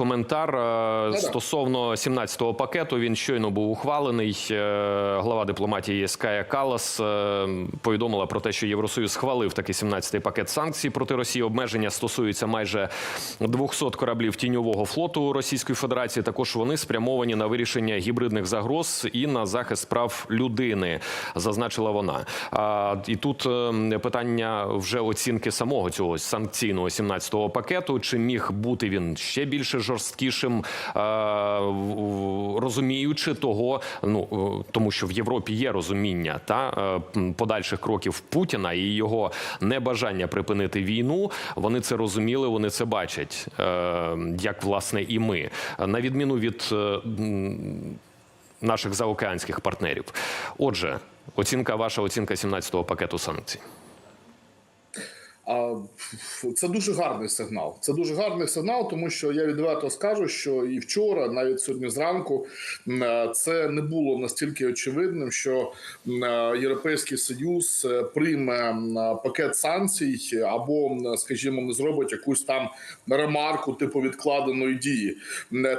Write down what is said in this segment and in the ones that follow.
коментар е, стосовно 17-го пакету. Він щойно був ухвалений. Е, Глава дипломатії ЄС Кая Калас е, повідомила про те, що Євросоюз схвалив такий 17-й пакет санкцій проти Росії. Обмеження стосуються майже 200 кораблів тіньового флоту Російської Федерації. Також вони спрямовані на вирішення гібридних загроз і на захист прав людини, зазначила вона. І тут е, питання вже оцінки самого цього санкційного 17-го пакету. Чи міг бути він ще більше жорсткішим, е, розуміючи того, ну е, тому що в Європі є розуміння та е, подальших кроків Путіна і його небажання припинити війну. Вони це розуміли, вони це бачать, як власне і ми, на відміну від. Наших заокеанських партнерів. Отже, оцінка, ваша оцінка 17-го пакету санкцій. Це дуже гарний сигнал. Це дуже гарний сигнал, тому що я відверто скажу, що і вчора, навіть сьогодні зранку, е, це не було настільки очевидним, що е, Європейський Союз е, прийме пакет санкцій або, скажімо, не зробить якусь там ремарку типу відкладеної дії.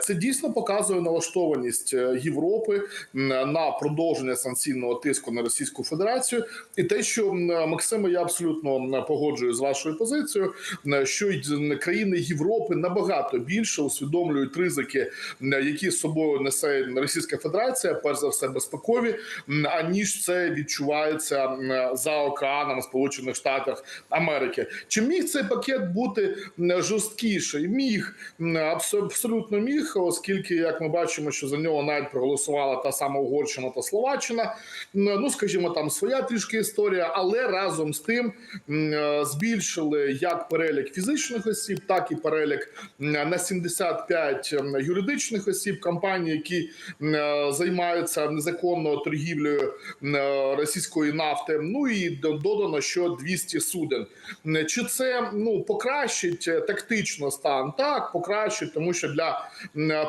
Це дійсно показує налаштованість Європи на продовження санкційного тиску на Російську Федерацію, і те, що м, Максиме, я абсолютно погоджуюсь вашою позицією, м, що країни Європи набагато більше усвідомлюють ризики, які з собою несе Російська Федерація, перш за все безпекові, аніж це відчувається за океаном Сполучених Штатів Америки. Чи міг цей пакет бути жорсткіший? Міг абсолютно міг, оскільки, як ми бачимо, що за нього навіть проголосувала та сама Угорщина та Словаччина. Ну, скажімо, там своя трішки історія, але разом з тим е, збільшили як перелік фізичних осіб, так і перелік на 75 юридичних осіб компаній, які займаються незаконною торгівлею російської нафти. Ну і додано, що 200 суден. Чи це ну покращить е, тактично стан? Так, покращить, тому що для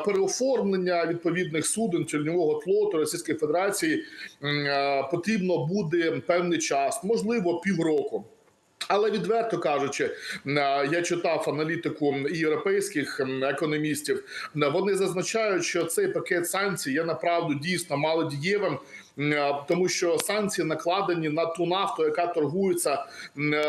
переоформлення відповідних суден тільньового флоту Російської Федерації е, потрібно буде певний час, можливо, півроку. Але відверто кажучи, е, я читав аналітику європейських економістів. Вони зазначають, що цей пакет санкцій є направду дійсно малодієвим, тому що санкції накладені на ту нафту, яка торгується е,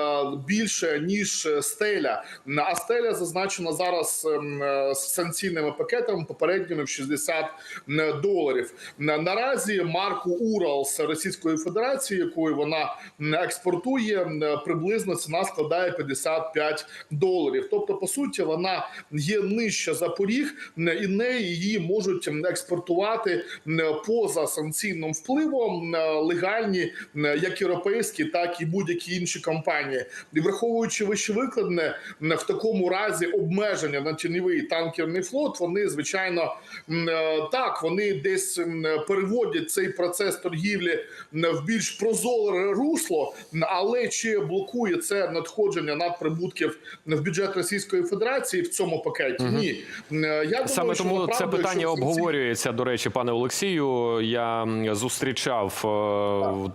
більше ніж е, стеля. А стеля зазначена зараз е, санкційними пакетами попередніми в 60 м, доларів. Наразі марку Урал з Російської Федерації, якою вона експортує, приблизно ціна складає 55 доларів. Тобто, по суті, вона є нижча за поріг, і неї її можуть експортувати поза санкційним впливом м, легальні, як європейські, так і будь-які інші компанії. І враховуючи вище викладне, в такому разі обмеження на тіньовий танкерний флот, вони звичайно е, так вони десь переводять цей процес торгівлі в більш прозоре русло, але чи блокує це надходження надприбутків в бюджет Російської Федерації в цьому пакеті? Ні, е, я думаю, Саме що це питання обговорюється. До речі, пане Олексію. Я м, зустрічав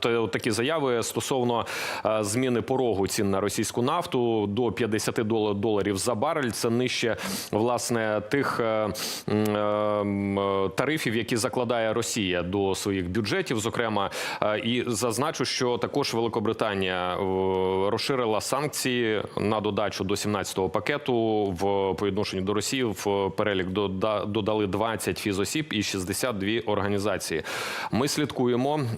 е, такі заяви стосовно е, зміни порогу цін на російську нафту до 50 дол- доларів за барель. Це нижче власне тих е, тарифів, які закладає Росія до своїх бюджетів. Зокрема, і зазначу, що також Великобританія розширила санкції на додачу до 17-го пакету в по до Росії в перелік дода- додали 20 фізосіб і 62 організації. Ми слідкуємо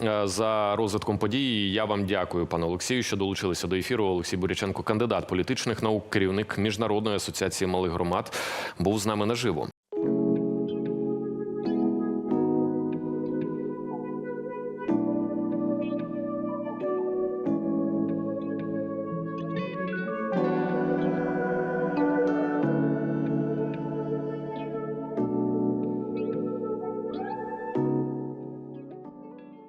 е, за розвитком подій. Я вам дякую, пане Олексію, що долучилися до ефіру. Олексій Буряченко, кандидат політичних наук, керівник міжнародної асоціації малих громад, був з нами наживо.